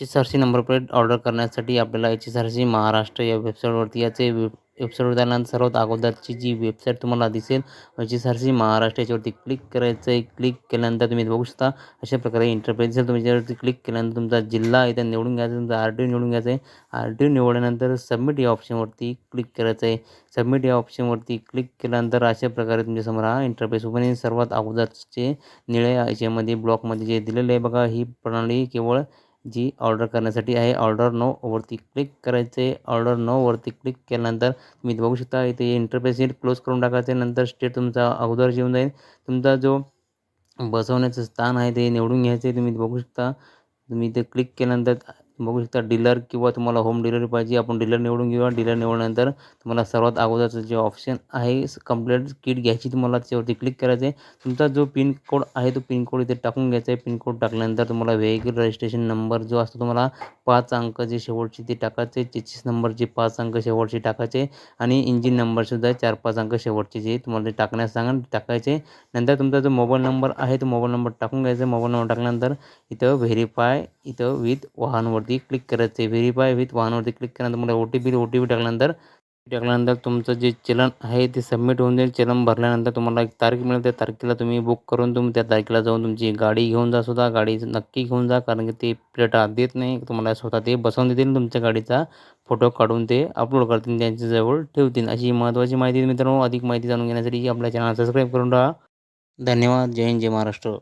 H R C number plate order करण्यासाठी आपल्याला H S R C Maharashtra या वेबसाईटवरती याचे वेब वेबसाईटवर त्यानंतर सर्वात अगोदरची जी वेबसाईट तुम्हाला दिसेल H S R C Maharashtra याच्यावरती क्लिक करायचं आहे क्लिक केल्यानंतर तुम्ही बघू शकता अशा प्रकारे इंटरफेस दिसेल. तुम्ही याच्यावरती क्लिक केल्यानंतर तुमचा जिल्हा इथं निवडून घ्यायचा तुमचा आर टी ओ निवडून घ्यायचा आहे. आर टी ओ निवडल्यानंतर सबमिट या ऑप्शनवरती क्लिक करायचं आहे. सबमिट या ऑप्शनवरती क्लिक केल्यानंतर अशा प्रकारे तुमच्यासमोर हा इंटरफेस ओपन येईल सर्वात अगोदरचे निळ्या याच्यामध्ये ब्लॉकमध्ये जे दिलेलं आहे बघा ही प्रणाली केवळ जी ऑर्डर करण्यासाठी आहे. ऑर्डर नो वरती क्लिक करायचे. ऑर्डर नो वरती क्लिक केल्यानंतर तुम्ही बघू शकता इथे इंटरफेस येईल क्लोज करून टाकायचे. नंतर स्टेट तुमचा अगोदर येऊन जाईल. तुमचा जो बसवण्याचं स्थान आहे ते निवडून घ्यायचं. तुम्ही बघू शकता. तुम्ही इथे क्लिक केल्यानंतर बघू शकता डीलर किंवा तुम्हाला होम डिलिव्हरी पाहिजे आपण डीलर निवडून घेऊया. डीलर निवडल्यानंतर तुम्हाला सर्वात अगोदरचं जे ऑप्शन आहे कंप्लीट किट घ्यायची तुम्हाला त्याच्यावरती क्लिक करायचं आहे. तुमचा जो पिन कोड आहे तो पिन कोड इथे टाकून घ्यायचा आहे. पिन कोड टाकल्यानंतर तुम्हाला व्हेकल रजिस्ट्रेशन नंबर जो असतो तुम्हाला पाच अंक जे शेवटचे ते टाकायचे चेचीस नंबरचे पाच अंक शेवटचे टाकायचे आणि इंजिन नंबरसुद्धा चार पाच अंक शेवटचे जे तुम्हाला ते टाकण्यास सांगा टाकायचे नंतर तुमचा जो मोबाईल नंबर आहे तो मोबाईल नंबर टाकून घ्यायचा मोबाईल नंबर टाकल्यानंतर इथं व्हेरीफाय इथं विथ वाहनवरती क्लिक करायचं आहे व्हेरीफाय विथ वाहनवरती क्लिक केल्यानंतर तुम्हाला O T P O T P टाकल्यानंतर टाकल्यानंतर तुमचं जे चलन आहे ते सबमिट होऊन जाईल. चलन भरल्यानंतर तुम्हाला एक तारीख मिळेल. त्या तारखेला तुम्ही बुक करून तुम्ही त्या तारखेला जाऊन तुमची गाडी घेऊन जा सुद्धा गाडी नक्की घेऊन जा कारण की ते प्लेटा देत नाही. तुम्हाला स्वतः ते बसवून देतील. तुमच्या गाडीचा फोटो काढून ते अपलोड करतील. त्यांच्याजवळ ठेवतील. अशी महत्त्वाची माहिती मित्रांनो अधिक माहिती जाणून घेण्यासाठी आपल्या चॅनल सबस्क्राईब करून राहा. धन्यवाद. जय हिंद जय महाराष्ट्र.